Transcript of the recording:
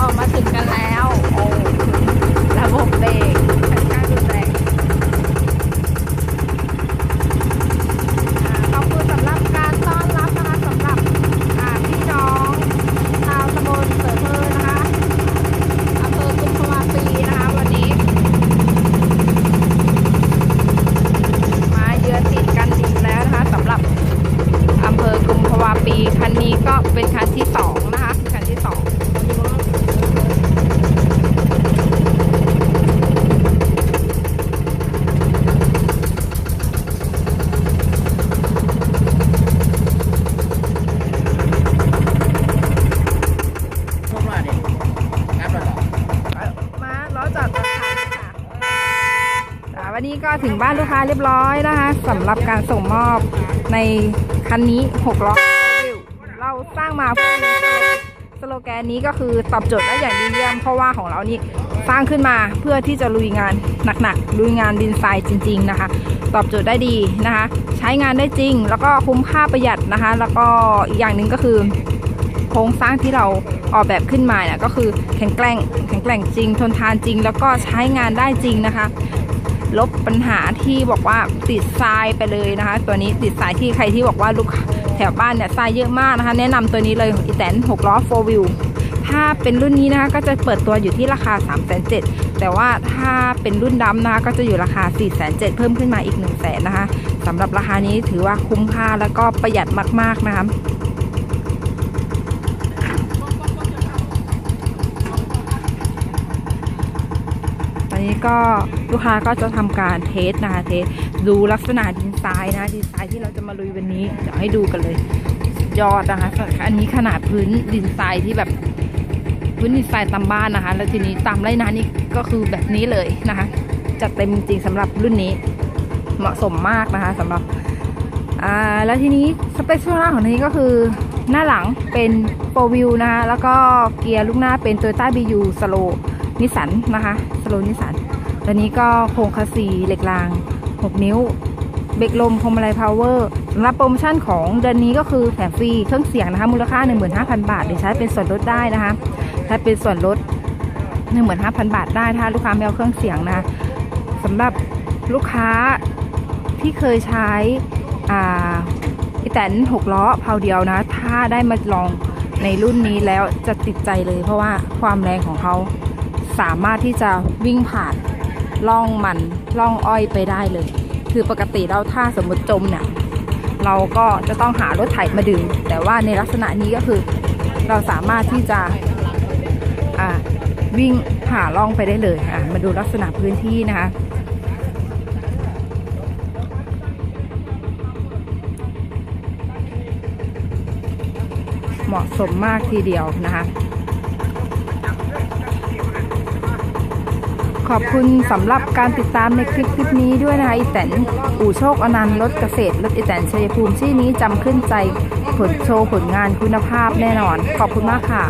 ออกมาถึงันนี้ก็ถึงบ้านลูกค้าเรียบร้อยนะคะสำหรับการส่งมอบในคันนี้6ล้อเราสร้างมาเพื่อสโลแกนนี้ก็คือตอบโจทย์ได้อย่างดีเยี่ยม เพราะว่าของเรานี่สร้างขึ้นมาเพื่อที่จะลุยงานหนักๆลุยงานดินทรายจริง ๆนะคะ ตอบโจทย์ได้ดีนะคะ ใช้งานได้จริง แล้วก็คุ้มค่าประหยัดนะคะ แล้วก็อีกอย่างหนึ่งก็คือโครงสร้างที่เราออกแบบขึ้นมาเนี่ยก็คือแข็งแกร่งแข็งแกร่งจริง ทนทานจริง แล้วก็ใช้งานได้จริงนะคะ ลบปัญหาที่บอกว่าติดทรายไปเลยนะคะ ตัวนี้ติดทรายที่ใครที่บอกว่าลูกแถวบ้านเนี่ยทรายเยอะมากนะคะ แนะนำตัวนี้เลยอีแตน6ล้อ4 wheel ถ้าเป็นรุ่นนี้นะคะก็จะเปิดตัวอยู่ที่ราคา3 7 0 0 0แต่ว่าถ้าเป็นรุ่นดำนะคะก็จะอยู่ราคา4 7 0 0 0เพิ่มขึ้นมาอีก1 0 0 0 0แสนนะคะสำหรับราคานี้ถือว่าคุ้มค่าแล้วก็ประหยัดมากๆนะคะ ตอนนี้ ก็ลูกค้าก็จะทำการเทสนะคะเทสดูลักษณะดินทรายนะดินทรายที่เราจะมาลุยวันนี้เดี๋ยวให้ดูกันเลยยอดนะคะอันนี้ขนาดพื้นดินทรายที่แบบพื้นดินทรายตามบ้านนะคะ แล้วทีนี้ตามไรนานี่ก็คือแบบนี้เลยนะคะจัดเต็มจริงๆสำหรับรุ่นนี้เหมาะสมมากนะคะสำหรับอ่าแล้วทีนี้สเปคช่วงล่างของนี้ก็คือหน้าหลังเป็นโฟวิวนะคะแล้วก็เกียร์ลูกหน้าเป็น Toyota BU Slow นิสันนะคะสโลนิสัน ตัวนี้ก็โครงคาซีเหล็กราง 6 นิ้ว เบรกลมพวงมาลัยพาวเวอร์สำหรับโปรโมชั่นของเดือนนี้ก็คือแถมฟรีเครื่องเสียงนะคะมูลค่า 15,000 บาทหรือใช้เป็นส่วนลดได้นะคะใช้เป็นส่วนลด 15,000 บาทได้ถ้าลูกค้าไม่เอาเครื่องเสียงนะสำหรับลูกค้าที่เคยใช้อ่าอีแตน6ล้อเพาเดียวนะ ถ้าได้มาลองในรุ่นนี้แล้วจะติดใจเลย เพราะว่าความแรงของเขาสามารถที่จะวิ่งผ่าน ล่องมันล่องอ้อยไปได้เลย คือปกติเราถ้าสมมติจมเนี่ยเราก็จะต้องหารถไถมาดึง แต่ว่าในลักษณะนี้ก็คือเราสามารถที่จะวิ่งผ่าล่องไปได้เลยอะมาดูลักษณะพื้นที่นะคะ เหมาะสมมากทีเดียวนะคะ ขอบคุณสำหรับการติดตามในคลิปคลิปนี้ด้วยนะคะอีแตนอู่โชคอนันต์รถเกษตรรถอีแตนชัยภูมิชื่อนี้จำขึ้นใจผลโชว์ผลงานคุณภาพแน่นอน ขอบคุณมากค่ะ